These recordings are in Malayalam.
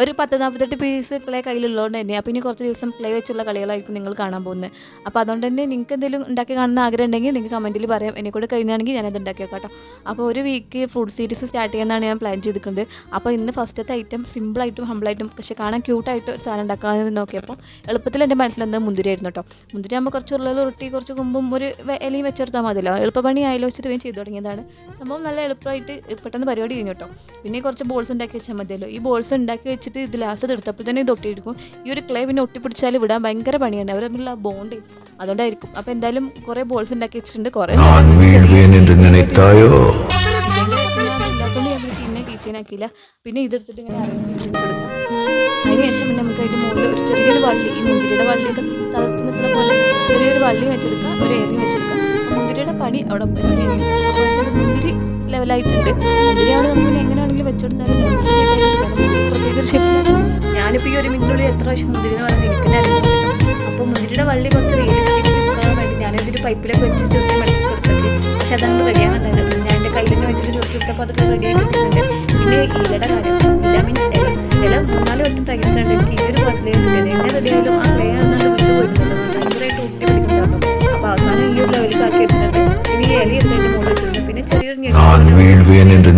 ഒരു പത്ത് നാൽപ്പത്തെട്ട് പീസ് ക്ലേ കയ്യിലുള്ളതുകൊണ്ട് തന്നെ. അപ്പോൾ ഇനി കുറച്ച് ദിവസം ക്ലേ വെച്ചുള്ള കളികളായിരിക്കും നിങ്ങൾ കാണാൻ പോകുന്നത് അപ്പോൾ അതുകൊണ്ട് തന്നെ നിങ്ങൾക്ക് എന്തെങ്കിലും ഉണ്ടാക്കി കാണുന്ന ആഗ്രഹം ഉണ്ടെങ്കിൽ നിങ്ങൾ കമന്റിൽ പറയാം. എന്നെ കൂടെ കഴിഞ്ഞാണെങ്കിൽ ഞാനത് ഉണ്ടാക്കി കേട്ടോ അപ്പോൾ ഒരു വീക്ക് ഫുഡ് സീരീസ് സ്റ്റാർട്ട് ചെയ്യാനാണ് ഞാൻ പ്ലാൻ ചെയ്തിട്ടുണ്ട് അപ്പോൾ ഇന്ന് ഫസ്റ്റത്തെ ഐറ്റം സിമ്പിളായിട്ടും ഹമ്പിളായിട്ടും പക്ഷേ കാണാൻ ക്യൂട്ടായിട്ട് ഒരു സാധനം ഉണ്ടാക്കാമെന്ന് നോക്കിയപ്പോൾ എളുപ്പത്തിൽ എന്റെ മനസ്സിൽ എന്താ മുന്തിരിയായിരുന്നു കേട്ടോ. മുന്തിരി ആകുമ്പോൾ കുറച്ച് ഉള്ളത് കുറച്ച് കുമ്പും ഒരു ഇലയും വെച്ചെടുത്താൽ മതിയല്ലോ. എളുപ്പപ്പണി ആയാലും വെച്ചിട്ട് വേഗം ചെയ്തു തുടങ്ങിയതാണ്. സംഭവം നല്ല എളുപ്പമായിട്ട് പെട്ടെന്ന് പരിപാടി കഴിഞ്ഞു കേട്ടോ. പിന്നെ കുറച്ച് ബോൾസ് ഉണ്ടാക്കി വെച്ചാൽ മതിയല്ലോ. ഈ ബോൾസ് ഉണ്ടാക്കി വെച്ചിട്ട് ഇത് ലാസ്റ്റ് തീർത്തപ്പോൾ തന്നെ ഇത് ഒട്ടിയെടുക്കും. ഈ ഒരു ക്ലേ പിന്നെ ഒട്ടിപ്പിടിച്ചാൽ വിടാൻ ഭയങ്കര പണിയാണ്. അവർ തമ്മിലുള്ള ബോണ്ട് അതുകൊണ്ടായിരിക്കും. അപ്പോൾ എന്തായാലും കുറേ ബോൾസ് ഉണ്ടാക്കി വെച്ചിട്ടുണ്ട്. കുറേ പിന്നെ ടീച്ചേനാക്കിയില്ല പിന്നെ ഇതെടുത്തിട്ട് ഇങ്ങനെ അതിനുശേഷം പിന്നെ നമുക്ക് അതിന്റെ മുകളിൽ ഒരു ചെറിയൊരു വള്ളി ഈ മുന്തിരിയുടെ വള്ളിയൊക്കെ തളർത്ത് നിൽക്കുന്ന പോലെ ചെറിയൊരു വള്ളി വെച്ചെടുക്കാം ഒരു എറിയും വെച്ചെടുക്കാം മുന്തിരിയുടെ പണി അവിടെ മുന്തിരി ലെവലായിട്ടുണ്ട് മുന്തിരിയാണ് നമ്മൾ എങ്ങനെയാണെങ്കിലും വെച്ചെടുത്താലും പ്രൊസീജിയർ ഷേപ്പിലാക്കി ഞാനിപ്പോൾ ഈ ഒരു മിനിറ്റിനുള്ളിൽ എത്ര പ്രാവശ്യം മുതിരി എന്ന് പറഞ്ഞ് ഇരിക്കുന്നുണ്ടായിരുന്നു അപ്പോൾ മുതിരിയുടെ വള്ളി കുറച്ച് റിയലിസ്റ്റിക് നിൽക്കാൻ വേണ്ടി ഞാനിതൊരു പൈപ്പിലൊക്കെ വെച്ച് ചുറ്റി മടക്കി കൊടുത്തത് പക്ഷെ അതങ്ങ് റെഡിയാവുന്നുണ്ടായിരുന്നു ഞാൻ എന്റെ കയ്യിൽ നിന്ന് വെച്ചിട്ട് ചുറ്റി കൊടുത്തപ്പോൾ അതൊക്കെ റെഡിയാക്കി കിട്ടുന്നുണ്ട് പിന്നെ ഇലയുടെ ഇല മീൻസ് ഇല ഇല മൂന്നാൽ വട്ടം പ്രഗ്നന്റ് എനിക്ക് ഈ ഒരു പാത്രത്തിൽ എന്നെ റെഡിയായാലും ആ ലേ എന്നുള്ള വീട്ടിൽ പോയിട്ടുണ്ട്? ഭയങ്കരമായിട്ട് ഒട്ടി പിടിക്കുന്നുണ്ടായിരുന്നു അപ്പോൾ അവസാനം ഈ ഒരു ലെവലിലാക്കി എടുത്തിട്ടുണ്ട്. ഇനി ഇല എടുത്തതിന്റെ മുകളിൽ വെച്ചിട്ടുണ്ട്. പിന്നെ ചെറിയൊരു ഞാൻ വീഴുവേൻ എന്ന്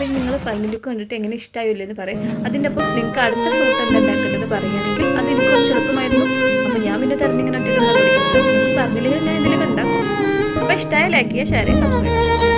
അപ്പം നിങ്ങൾ ഫൈനൽ ലുക്ക് കണ്ടിട്ട് എങ്ങനെ ഇഷ്ടമായില്ലേ എന്ന് പറയും. അതിന്റെ അപ്പം നിങ്ങൾക്ക് അടുത്ത ഫ്രൂട്ട് എന്താ ഉണ്ടാക്കേണ്ടത് പറയുകയാണെങ്കിൽ അത് എനിക്ക് കുറച്ച് എളുപ്പമായിരുന്നു. അപ്പം ഞാൻ പിന്നെ തിരഞ്ഞിങ്ങനെ ഒറ്റയ്ക്ക് പഠിക്കുന്നത് പറഞ്ഞില്ലെങ്കിൽ ഞാൻ ഇതിൽ കണ്ട. അപ്പം ഇഷ്ടമായ ലൈക്ക് ചെയ്യുക ഷെയർ ചെയ്യുക സബ്സ്ക്രൈബ് ചെയ്യുക.